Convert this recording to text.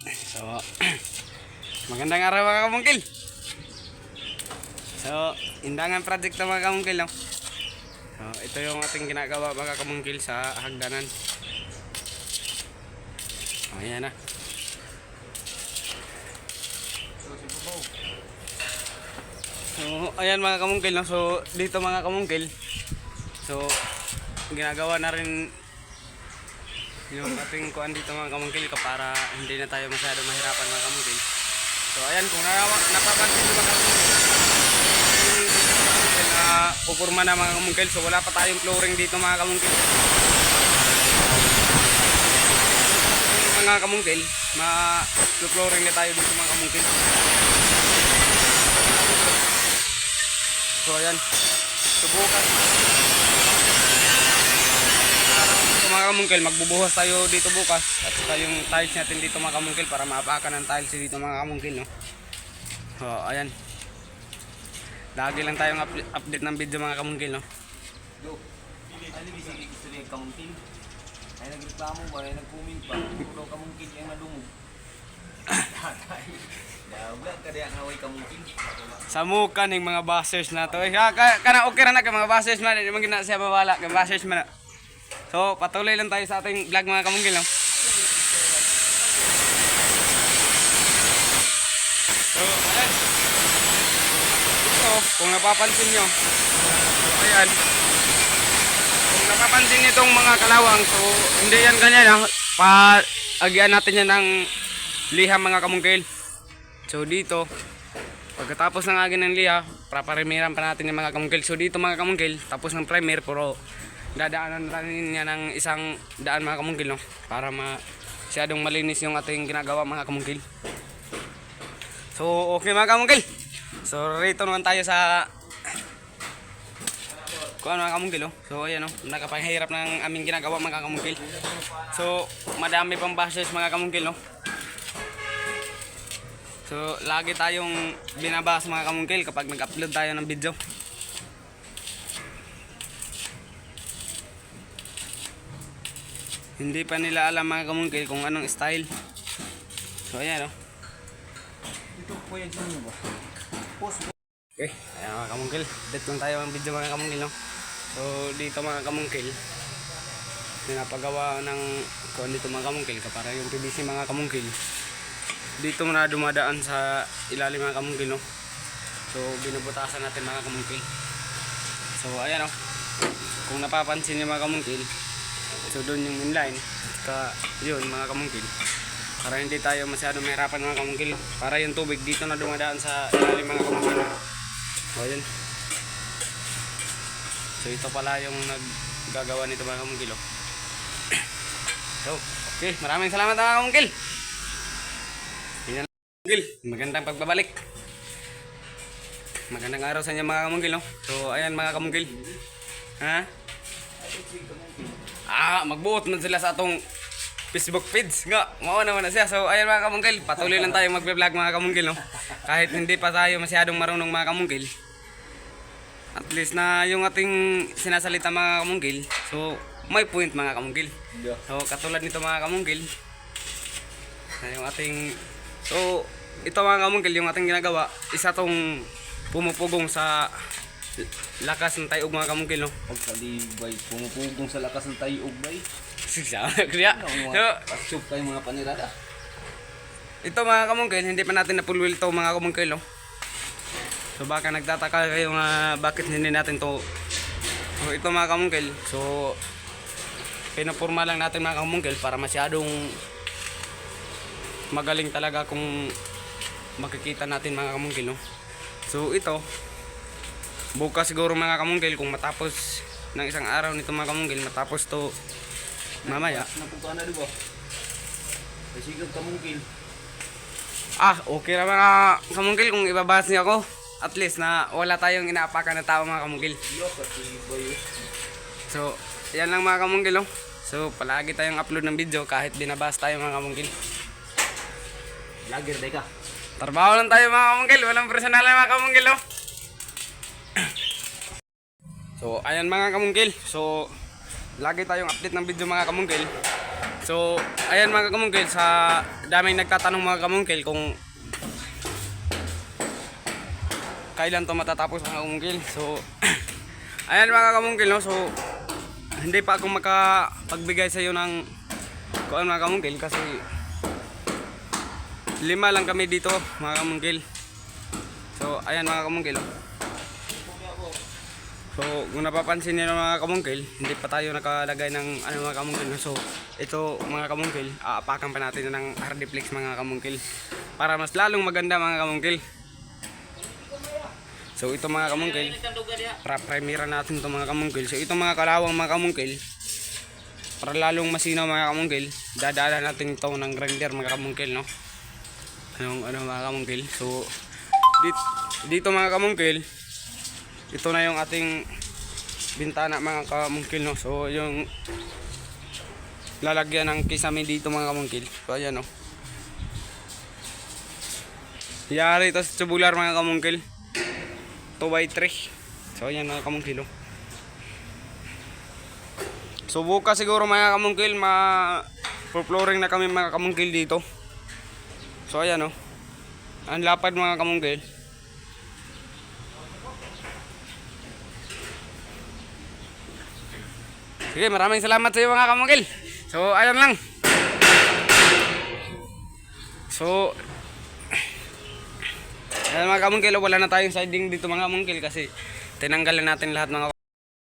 So, magandang araw mga kamungkil. So, indangan project mga kamungkil, no? So, ito yung ating ginagawa mga kamungkil sa hagdanan. O, yan na. So, ayan mga kamungkil, no? So, dito mga kamungkil. So, ginagawa na rin yung ating kuan dito mga kamungkil ka para hindi na tayo masyado mahirapan mga kamungkil. So ayan kung napapansin nyo mga kamungkil, yung na pupurma na mga kamungkil so wala pa tayong flooring dito mga kamungkil. Mga kamungkil, ma-flooring na tayo dito mga kamungkil. So ayan, subukan. Mga kamungkil, magbubuhos tayo dito bukas at saka yung tiles natin dito mga kamungkil para maapakan ng tiles dito mga kamungkil no. So ayan. Lagi lang tayong up- update ng video mga kamungkil no. Do. Ano bisa gusto niya kamungkin? Ay nagreklamo ba? Ay nag-comment pa. Puro kamungkin yung nadungog. Ya, wala ka diyan haway kamungkin. Sa muka ng mga bashers na to. Eh, ka, ka, kana okay ra na kay mga bashers man, hindi man gina siya mawala kay bashers man. So patuloy lang tayo sa ating vlog mga kamungkil no. So, ayan. Ito, kung napapansin nyo, ayan, kung napapansin itong mga kalawang, so, hindi yan ganyan, ha? Pa, agyan natin yan ng liham mga kamungkil. So, dito, pagkatapos ng agyan ng liha, paparimiran pa natin yung mga kamungkil. So, dito mga kamungkil, tapos ng primer, puro dadaanan natin niya ng isang daan mga kamungkil, no? Para masyadong malinis yung ating ginagawa mga kamungkil. So, okay mga kamungkil. So, rito naman tayo sa kung ano mga kamungkil, oh. So, ayan, oh. Nakapahirap ng aming ginagawa mga kamungkil. So, madami pang bashers mga kamungkil, no. So, lagi tayong binabasa mga kamungkil kapag nag-upload tayo ng video. Hindi pa nila alam mga kamungkil kung anong style. So, ayan, oh. Ito po yan sa ba? Okay, ayan mga kamungkil. Dito lang tayo ang video mga kamungkil, no? So, dito mga kamungkil, pinapagawa ng kuhan dito mga kamungkil, para yung PVC mga kamungkil. Dito muna dumadaan sa ilalim mga kamungkil, no? So, binubutasan natin mga kamungkil. So, ayan, no? Kung napapansin niyo mga kamungkil, so doon yung inline. Saka, yun mga kamungkil. Para hindi tayo masyado mahirapan mga kamungkil. Para yung tubig dito na dumadaan sa ilalim mga kamungkil. O yun. So ito pala yung naggagawa nito mga kamungkil. oh. So, okay. Maraming salamat mga kamungkil. Mga kamungkil. Magandang pagbabalik. Magandang araw sa inyo mga kamungkil. No? So ayan mga kamungkil. Ha? Ah, magbuot man sila sa atong Facebook page nga. Mao naman na siya. So ayan mga kamungkil, patuloy lang tayo magbe-vlog mga kamungkil no. Kahit hindi pa tayo masyadong marunong mga kamungkil. At least na yung ating sinasalita mga kamungkil. So may point mga kamungkil. So katulad nito mga kamungkil. Na yung ating So ito mga kamungkil yung ating ginagawa, isa tong pumupugong sa lakas ng tayog mga kamungkil no. Pagkalibay, pumupugong sa lakas ng tayo ugbay. Siya, kaya. Ano So, mga pasyok kayo mga panirada. ito mga kamungkil, hindi pa natin napulwil to mga kamungkil, no? So baka nagtataka kayo nga bakit hindi natin to So ito mga kamungkil, so pinapurma lang natin mga kamungkil para masyadong magaling talaga kung makikita natin mga kamungkil, no? So ito, bukas siguro mga kamungkil kung matapos ng isang araw nito mga kamungkil, matapos to mamaya, Napunta na di ba? Ay sigag kamungkin. Ah, okay na mga kamungkil kung ibabas niyo ako. At least na wala tayong inaapakan na tao mga katibay. So, yan lang mga kamungkil. Oh. So, palagi tayong upload ng video kahit binabas tayo mga kamungkil. Lager day ka. Trabaho lang tayo mga kamungkil. Walang personal mga kamungkil. Oh. So, ayan mga kamungkil. So, lagi tayong update ng video mga kamungkil. So, ayan mga kamungkil, sa daming nagtatanong mga kamungkil kung kailan to matatapos mga kamungkil. So, ayan mga kamungkil, no? So, hindi pa ako makapagbigay sa iyo ng kuan mga kamungkil kasi lima lang kami dito mga kamungkil. So, ayan mga kamungkil, oh. So, kung napapansin niyo mga kamungkil, hindi pa tayo nakalagay ng ano mga kamungkil. So, ito mga kamungkil, aapakan pa natin ng hardiplex mga kamungkil. Para mas lalong maganda mga kamungkil. So, ito mga kamungkil, para premiera natin ito mga kamungkil. So, ito mga kalawang mga kamungkil, para lalong masinaw mga kamungkil, dadala natin ito ng grinder mga kamungkil, no? Anong, ano mga kamungkil. So, dito, dito mga kamungkil, ito na yung ating bintana mga kamungkil no? So yung lalagyan ng kisame dito mga kamungkil. So ayan no? Yari ito sa tubular mga kamungkil. 2x3 so ayan mga kamungkil oh. so bukas siguro mga kamungkil ma flooring na kami mga kamungkil dito. So ayan oh. ang lapad mga kamungkil Sige, maraming salamat sa iyo mga kamungkil. So, ayun lang. So, ayun mga kamungkil, wala na tayong siding dito mga kamungkil kasi tinanggal na natin lahat mga